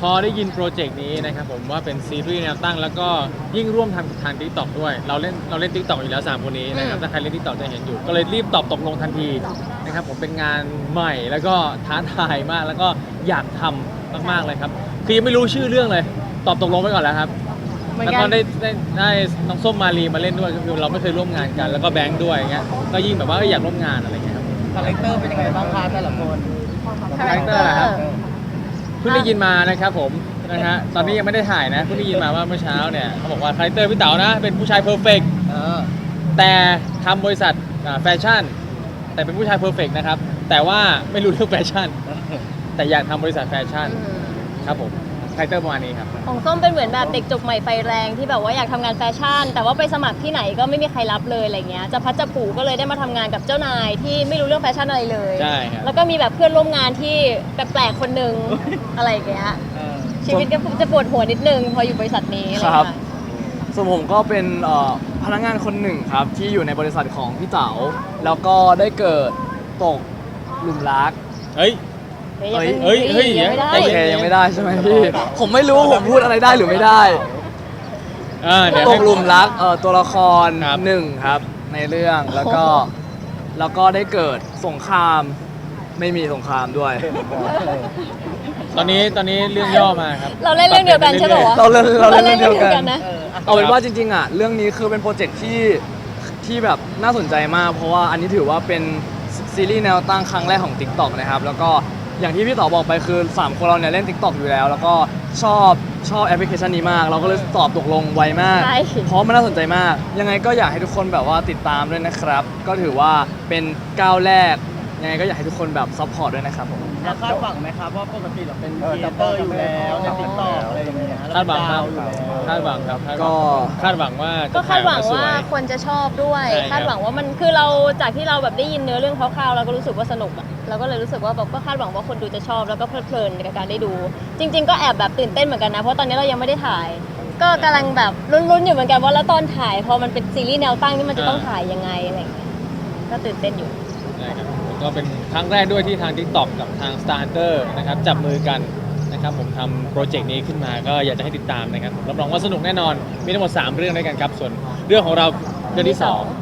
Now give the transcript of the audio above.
พอได้ยินโปรเจกต์นี้นะครับผมว่าเป็นซีรีส์แนวตั้ง แล้วก็ยิ่งร่วมทำทางทิกตอกด้วย เราเล่นเราเล่นทิกตอกอยู่แล้ว3คนนี้นะครับอืมถ้าใครเล่นทิกตอกจะเห็นอยู่ ก็เลยรีบตอบตกลงทันทีนะครับผมเป็นงานใหม่แล้วก็ท้าทายมากแล้วก็อยากทำมากๆเลยครับคือยังไม่รู้ชื่อเรื่องเลย ตอบตกลงไปก่อนแล้วครับเหมือนแล้วกัก็นได้ได้ได้น้องส้มมารีมาเล่นด้วยก็คือเราไม่เคยร่วมงานกัน แล้วก็แบงค์ด้วยอย่างเงี้ยก็ยิ่งแบบว่าเอ้ยอยากร่วมงานอะไรเงี้ยครับคาแรคเตอร์เป็นยังไงบ้างคะแต่ละคนคาแรคเตอร์เหรอครับ เพิ่งได้ยินมานะครับผมนะฮะตอนนี้ยังไม่ได้ถ่ายนะเพิ่งได้ยินมาว่าเมื่อเช้าเนี่ยเขาบอกว่าคาแรคเตอร์พี่เต๋านะ เป็นผู้ชายเพอร์เฟกเออ แต่ทำบริษัทอ่าแฟชั่น แต่เป็นผู้ชายเพอร์เฟกนะครับ แต่ว่าไม่รู้เรื่องแฟชั่น แต่อยากทำบริษัทแฟชั่น อืม ครับผมคาแรคเตอร์ประมาณนี้ครับ ของส้มเป็นเหมือนแบบเด็กจบใหม่ไฟแรงที่แบบว่าอยากทำงานแฟชั่น แต่ว่าไปสมัครที่ไหนก็ไม่มีใครรับเลยอะไรเงี้ยจะพัดจะผูก็เลยได้มาทำงานกับเจ้านายที่ไม่รู้เรื่องแฟชั่นอะไรเลยใช่ครับ แล้วก็มีแบบเพื่อนร่วมงานที่แปลกๆคนหนึ่งอะไรอย่างเงี้ยเออชีวิตก็จะปวดหัวนิดนึงพออยู่บริษัทนี้อะไรครับเงี้ยส่วนผมก็เป็นเอ่อพนักงานคนหนึ่งครับ ที่อยู่ในบริษัทของพี่เต๋าแล้วก็ได้เกิดตกหลุมรัก เฮ้ย เฮ้ยเฮ้ยเฮ้ยยังไม่ได้ใจโอเย็นเคยังไม่ได้ใช่ไหมพี่ ผมไม่รู้ว่าผมพูดอะไรได้หรือไม่ได้อ่าเดี๋ยวตให้ กหลุมรักเอ่อตัวละครครับ หนึ่งครับ ในเรื่องแล้วก็แล้วก็ได้เกิดสงครามไม่มีสงครามด้วย ตอนนี้ตอนนี้เรื่องย่อมาครับเราเล่นเรื่องเดียวกันใช่ป่าวะ เราเล่นเราเล่นเรื่องเดียวกันนะเอออะเอาเป็นว่าจริงๆอะเรื่องนี้คือเป็นโปรเจกต์ที่ที่แบบน่าสนใจมาก เพราะว่าอันนี้ถือว่าเป็นซีรีส์แนวตั้งครั้งแรกของ TikTok นะครับ แล้วก็ อย่างที่พี่ต่อบอกไปคือ 3 คนเราเนี่ยเล่น TikTok อยู่แล้ว แล้วก็ชอบชอบแอปพลิเคชันนี้มาก เราก็เลยตอบตกลงไวมาก ใช่ เพราะมันน่าสนใจมาก ยังไงก็อยากให้ทุกคนแบบว่าติดตามด้วยนะครับ ก็ถือว่าเป็นก้าวแรก ยังไงก็อยากให้ทุกคนแบบซัพพอร์ตด้วยนะครับผม เราคาดหวังไหมครับว่าปกติเราเป็นครีเอเตอร์อยู่แล้วในติ๊กต็อกอะไรอย่างเงี้ยคาดหวังครับเเป็นดวอยู่แล้ว คาดหวังครับคาดหวังก็ คาดหวังว่าจะก็คาดหวังถ่ยออกมสว่าคนจะชอบด้วย ใช่ครับ คาดหวังว่ามันคือเราจากที่เราแบบได้ยินเนื้อเรื่องคร่าวๆเราก็รู้สึกว่าสนุกอะเราก็เลยรู้สึกว่าแบบก็คาดหวังว่าคนดูจะชอบแล้วก็เพลิดเพลินกับการได้ดู จริง ๆ ก็แอบแบบตื่นเต้นเหมือนกันนะเพราะตอนนี้เรายังไม่ได้ถ่าย ก็กำลังแบบลุ้นๆอยู่เหมือนกันว่าแล้วตอนถ่ายพอมันเป็นซีรีส์แนวตั้งนี่มันจะต้องถ่ายยังไงอะไรอย่างเงี้ยก็ตื่นเต้นอยู่ ใช่ครับก็เป็นครั้งแรกด้วยที่ทาง TikTok กับทาง Star Hunter นะครับจับมือกัน นะครับผมทำโปรเจกต์นี้ขึ้นมาก็อยากจะให้ติดตามนะครับรับรองว่าสนุกแน่นอนมีทั้งหมด 3 เรื่องด้วยกันครับ ส่วนเรื่องของเราเรื่องที่ 2